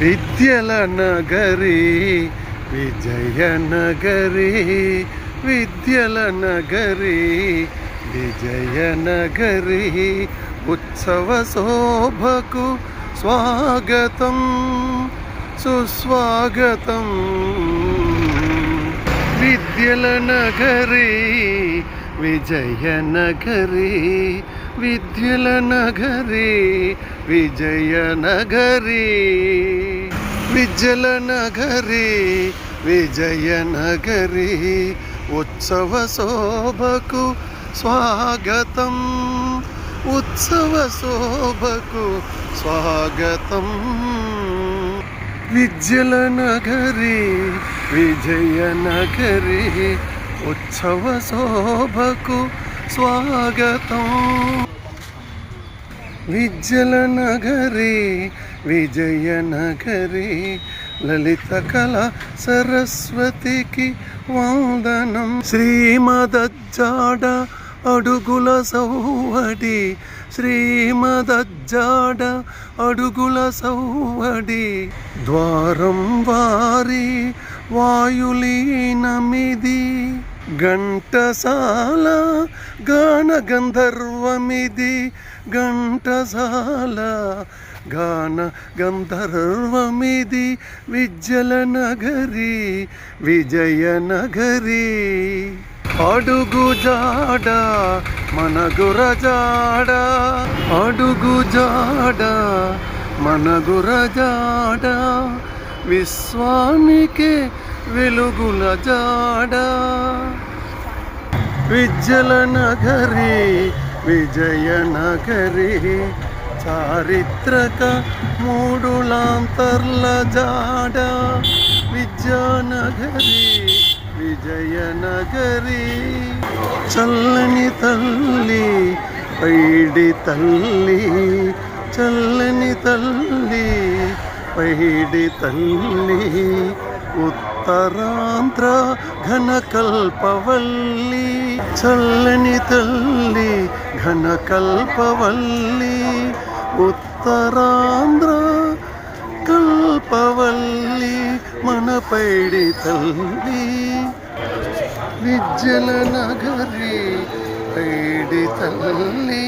విద్యల నగరి విజయనగరి విద్యల నగరి విజయనగరి ఉత్సవ శోభకు స్వాగతం సుస్వాగతం. విద్యల నగరి విజయనగరి విద్యల నగరి విజయనగరి. విద్యల నగరి విజయనగరి ఉత్సవ శోభకు స్వాగతం. ఉత్సవ శోభకు స్వాగతం. విద్యల నగరి విజయనగరి ఉత్సవ శోభకు స్వాగతం. విజ్జల నగరే విజయ విజయనగరి లలిత కళ సరస్వతికి వందనం. శ్రీమదజ్జాడ అడుగుల సౌవడి శ్రీమదజ్జాడ అడుగుల సౌవడి ద్వారం వారి వాయులీనమిది ఘంటసాల గాన గంధర్వమిది ఘంటసాల గాన గంధర్వమిది విజ్జల నగరి విజయనగరి. అడుగు జాడ మన గురజాడ అడుగు జాడ మన గురజాడ విశ్వానికే వెలుగుల జాడ. విజ్జల నగరి విజయనగరి చారిత్రక మూడులాంతర్ల జాడ. విద్యానగరి విజయనగరి చల్లని తల్లి పైడి తల్లి. చల్లని తల్లి పైడి తల్లి. ఉత్తరాంధ్ర ఘనకల్పవల్లి చల్లని తల్లి ఘనకల్పవల్లి ఉత్తరాంధ్ర కల్పవల్లి మన పైడి తల్లి విద్యల నగరి పైడి తల్లి.